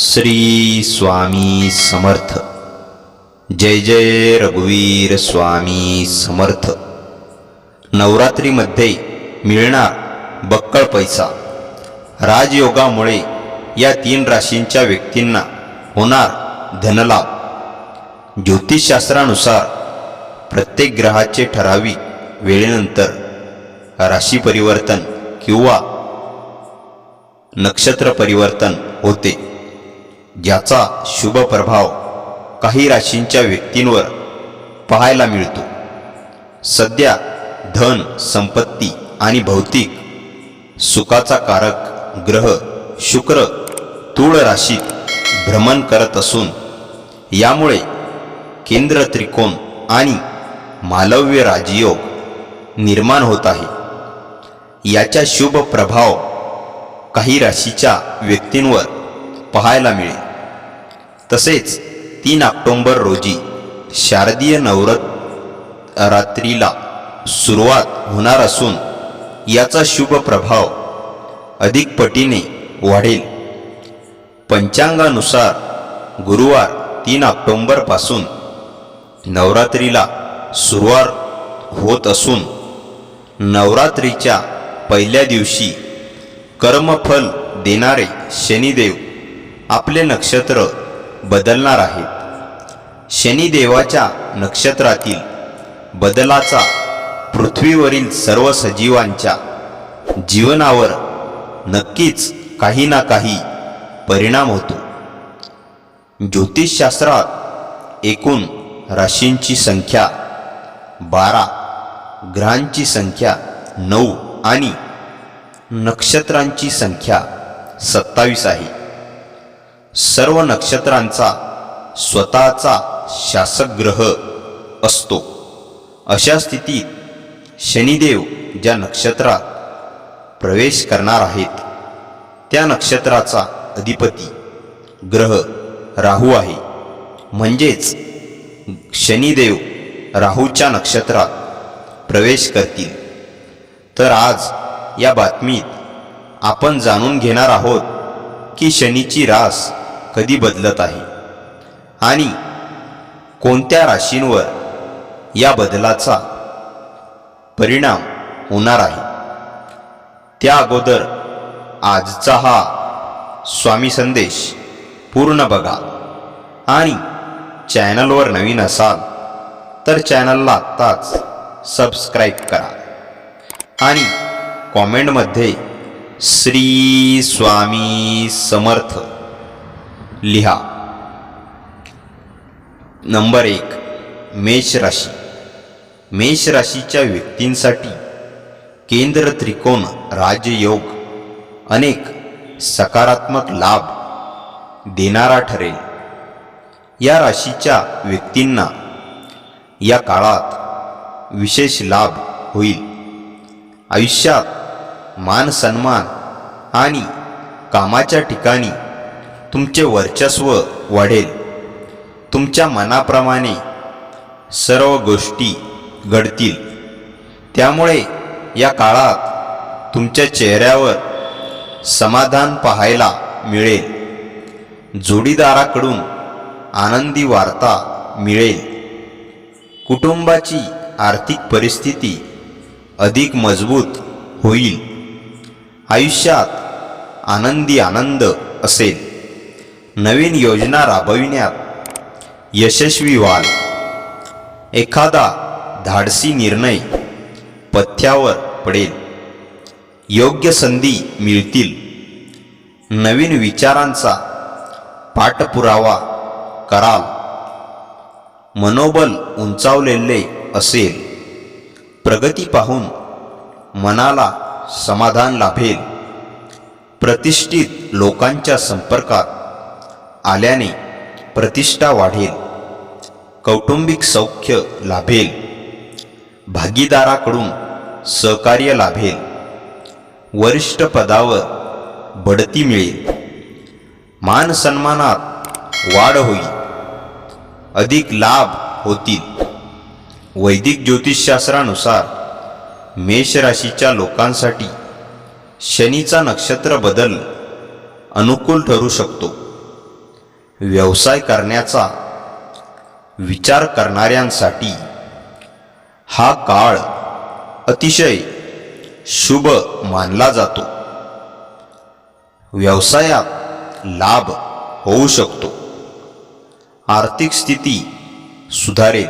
श्री स्वामी समर्थ. जय जय रघुवीर स्वामी समर्थ. नवरात्रीमध्ये मिळणार बक्कळ पैसा. राजयोगामुळे या तीन राशींच्या व्यक्तींना होणार धनलाभ. ज्योतिषशास्त्रानुसार प्रत्येक ग्रहाचे ठराविक वेळेनंतर राशी परिवर्तन किंवा नक्षत्र परिवर्तन होते. ज्याचा शुभ प्रभाव काही राशींच्या व्यक्तींवर पाहायला मिळतो. सध्या धन संपत्ती आणि भौतिक सुखाचा कारक ग्रह शुक्र तूळ राशीत भ्रमण करत असून यामुळे केंद्र त्रिकोण आणि मालव्य राजयोग निर्माण होत आहे. याचा शुभ प्रभाव काही राशीच्या व्यक्तींवर पाहायला मिळेल. तसेच तीन ऑक्टोंबर रोजी शारदीय नवरात रात्रीला सुरुवात होणार असून याचा शुभ प्रभाव अधिक पटीने वाढेल. पंचांगानुसार गुरुवार तीन ऑक्टोंबरपासून नवरात्रीला सुरुवात होत असून नवरात्रीच्या पहिल्या दिवशी कर्मफल देणारे शनिदेव आपले नक्षत्र बदलणार आहेत. शनिदेवाच्या नक्षत्रातील बदलाचा पृथ्वीवरील सर्व सजीवांच्या जीवनावर नक्कीच काही ना काही परिणाम होतो. ज्योतिषशास्त्रात एकूण राशींची संख्या बारा ग्रहांची संख्या नऊ आणि नक्षत्रांची संख्या सत्तावीस आहे. सर्व नक्षत्रांचा स्वतःचा शासक ग्रह असतो. अशा स्थितीत शनिदेव ज्या नक्षत्रात प्रवेश करणार आहेत त्या नक्षत्राचा अधिपती ग्रह राहू आहे. म्हणजेच शनिदेव राहूच्या नक्षत्रात प्रवेश करतील. तर आज या बातमीत आपण जाणून घेणार आहोत की शनीची रास कधी बदलत आहे? आणि कोणत्या राशींवर या बदलाचा परिणाम होणार आहे? त्या अगोदर आजचा हा स्वामी संदेश पूर्ण बघा. आणि चॅनलवर नवीन असाल तर चॅनलला आत्ताच सबस्क्राईब करा. आणि कॉमेंटमध्ये श्री स्वामी समर्थ. लिहा. नंबर एक मेष राशी. मेष राशीच्या व्यक्तींसाठी केंद्र त्रिकोण राजयोग. अनेक सकारात्मक लाभ देणारा ठरेल. या राशीच्या व्यक्तींना या काळात विशेष लाभ होईल. आयुष्यात मान सन्मान आणि कामाच्या ठिकाणी तुमचे वर्चस्व वाढेल. तुमच्या मनाप्रमाणे सर्व गोष्टी घडतील. त्यामुळे या काळात तुमच्या चेहऱ्यावर समाधान पाहायला मिळेल. जोडीदाराकडून आनंदी वार्ता मिळेल. कुटुंबाची आर्थिक परिस्थिती अधिक मजबूत होईल. आयुष्यात आनंदी आनंद असेल. नवीन योजना राबविण्यात यशस्वी व्हाल. एखादा धाडसी निर्णय पथ्यावर पडेल. योग्य संधी मिळतील. नवीन विचारांचा पाठपुरावा कराल. मनोबल उंचावलेले असेल. प्रगती पाहून मनाला समाधान लाभेल. प्रतिष्ठित लोकांच्या संपर्कात आल्याने प्रतिष्ठा वाढेल. कौटुंबिक सौख्य लाभेल. भागीदाराकडून सहकार्य लाभेल. वरिष्ठ पदावर बढती मिळेल. मान सन्मानात वाढ होईल. अधिक लाभ होतील. वैदिक ज्योतिषशास्त्रानुसार मेष राशीच्या लोकांसाठी शनीचा नक्षत्र बदल अनुकूल ठरू शकतो. व्यवसाय करण्याचा विचार करणाऱ्यांसाठी हा काळ अतिशय शुभ मानला जातो. व्यवसायात लाभ होऊ शकतो. आर्थिक स्थिती सुधारेल.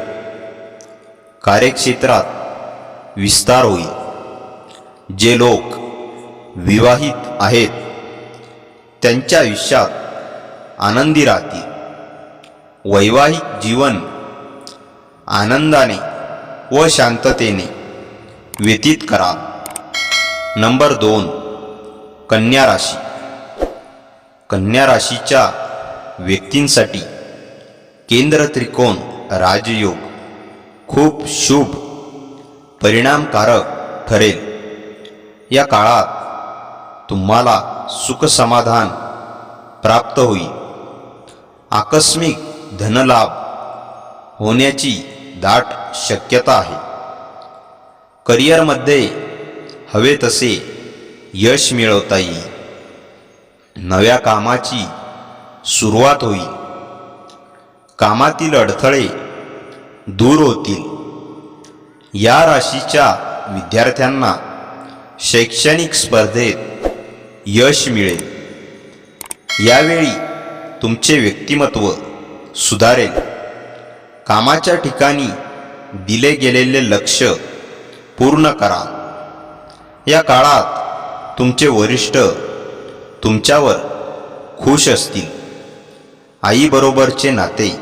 कार्यक्षेत्रात विस्तार होईल जे लोक विवाहित आहेत त्यांच्या आयुष्यात आनंदी राहतील. वैवाहिक जीवन आनंदाने व शांततेने व्यतीत करा. नंबर दोन कन्या राशी. कन्या राशीच्या व्यक्तींसाठी केंद्र त्रिकोण राजयोग खूप शुभ परिणामकारक ठरेल या काळात तुम्हाला सुखसमाधान प्राप्त होईल. आकस्मिक धनलाभ होण्याची दाट शक्यता आहे. करिअरमध्ये हवे तसे यश मिळवता येईल नव्या कामाची सुरुवात होईल. कामातील अडथळे दूर होतील. या राशीच्या विद्यार्थ्यांना शैक्षणिक स्पर्धेत यश मिळेल. यावेळी तुमचे व्यक्तिमत्व सुधारेल. कामाच्या ठिकाणी दिले गेलेले लक्ष पूर्ण करा. या काळात तुमचे वरिष्ठ तुमच्यावर खुश असतील. आईबरोबरचे नाते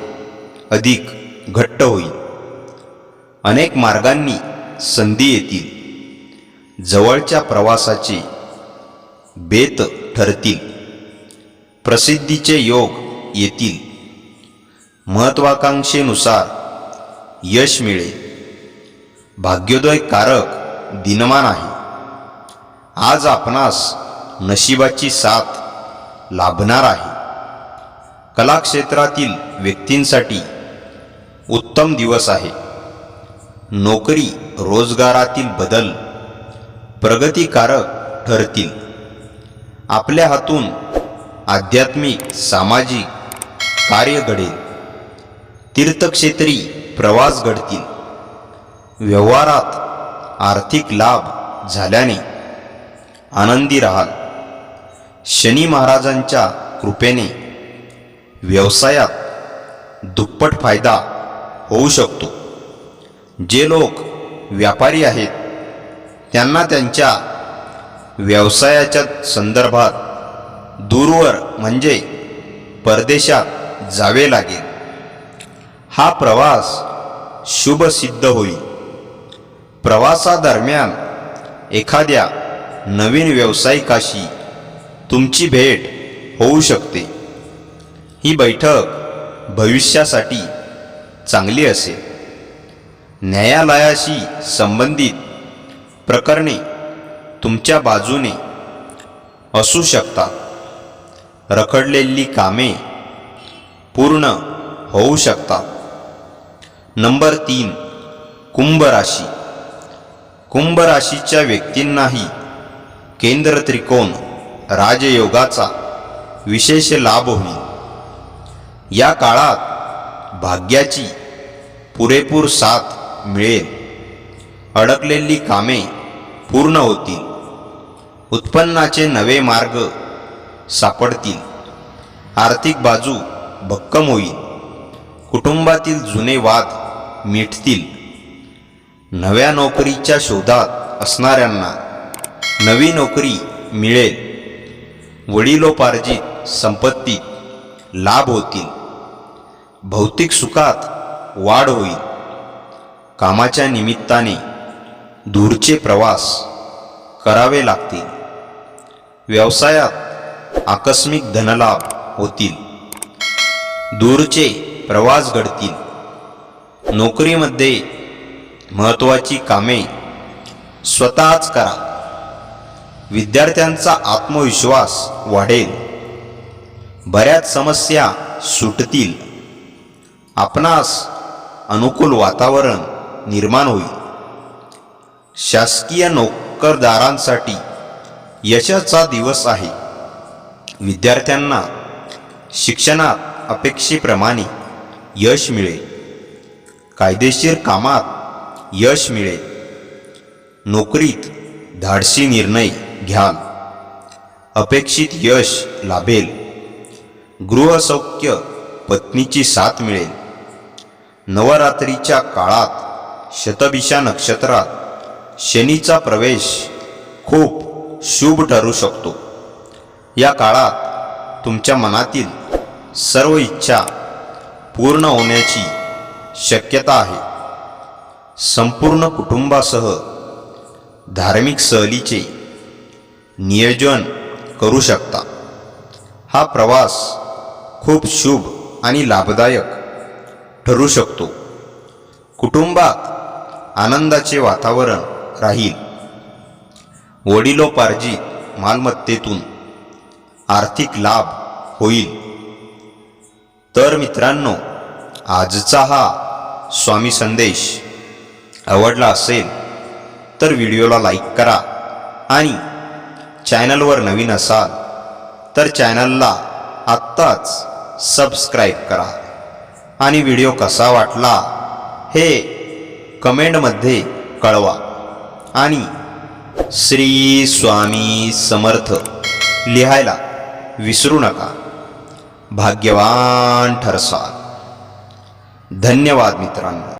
अधिक घट्ट होईल. अनेक मार्गांनी संधी येतील. जवळच्या प्रवासाचे बेत ठरतील. प्रसिद्धीचे योग येतील. महत्वाकांक्षेनुसार यश मिळेल. भाग्योदय कारक दिनमान आहे. आज आपणास नशिबाची साथ लाभणार आहे. कलाक्षेत्रातील व्यक्तींसाठी उत्तम दिवस आहे. नोकरी रोजगारातील बदल प्रगतिकारक ठरतील. आपल्या हातून आध्यात्मिक सामाजिक कार्य घडेल. तीर्थक्षेत्री प्रवास घडतील. व्यवहारात आर्थिक लाभ झाल्याने आनंदी राहाल. शनी महाराजांच्या कृपेने व्यवसायात दुप्पट फायदा होऊ शकतो. जे लोक व्यापारी आहेत त्यांना त्यांच्या व्यवसायाच्या संदर्भात दूरवर म्हणजे परदेशात जावे लागेल. हा प्रवास शुभसिद्ध होईल. प्रवासादरम्यान एखाद्या नवीन व्यावसायिकाशी तुमची भेट होऊ शकते. ही बैठक भविष्यासाठी चांगली असेल. न्यायालयाशी संबंधित प्रकरणे तुमच्या बाजूने असू शकतात. रखडलेली कामे पूर्ण होऊ शकतात. नंबर तीन कुंभ राशी कुंभ राशीच्या व्यक्तींनाही केंद्र त्रिकोण राजयोगाचा विशेष लाभ होईल. या काळात भाग्याची पुरेपूर साथ मिळेल. अडकलेली कामे पूर्ण होतील. उत्पन्नाचे नवे मार्ग सापडतील. आर्थिक बाजू भक्कम होईल. कुटुंबातील जुने वाद मिटतील. नव्या नोकरीच्या शोधात असणाऱ्यांना नवी नोकरी मिळेल. वडिलोपार्जित संपत्ती लाभ होतील. भौतिक सुखात वाढ होईल. कामाच्या निमित्ताने दूरचे प्रवास करावे लागतील. व्यवसायात आकस्मिक धनलाभ होतील. दूरचे प्रवास घडतील. नोकरीमध्ये महत्त्वाची कामे स्वतःच करा. विद्यार्थ्यांचा आत्मविश्वास वाढेल. बऱ्याच समस्या सुटतील. आपणास अनुकूल वातावरण निर्माण होईल. शासकीय नोकरदारांसाठी यशाचा दिवस आहे. विद्यार्थ्यांना शिक्षणात अपेक्षेप्रमाणे यश मिळेल. कायदेशीर कामात यश मिळेल. नोकरीत धाडसी निर्णय घ्याल. अपेक्षित यश लाभेल. गृहसौख्य पत्नीची साथ मिळेल. नवरात्रीच्या काळात शतभिषा नक्षत्रात शनीचा प्रवेश खूप शुभ ठरू शकतो. या काळात तुमच्या मनातील सर्व इच्छा पूर्ण होण्याची शक्यता आहे. संपूर्ण कुटुंबासह धार्मिक सहलीचे नियोजन करू शकता. हा प्रवास खूप शुभ आणि लाभदायक ठरू शकतो. कुटुंबात आनंदाचे वातावरण राहील. वडिलोपार्जित मालमत्तेतून आर्थिक लाभ होईल. तर मित्रांनो आजचा हा स्वामी संदेश आवडला असेल तर व्हिडिओला लाईक करा आणि चॅनलवर नवीन असाल तर चॅनलला आत्ताच सबस्क्राईब करा. आणि व्हिडिओ कसा वाटला हे कमेंटमध्ये कळवा. आणि श्री स्वामी समर्थ लिहायला विसरू नका. भाग्यवान ठरसाल धन्यवाद मित्रांनो.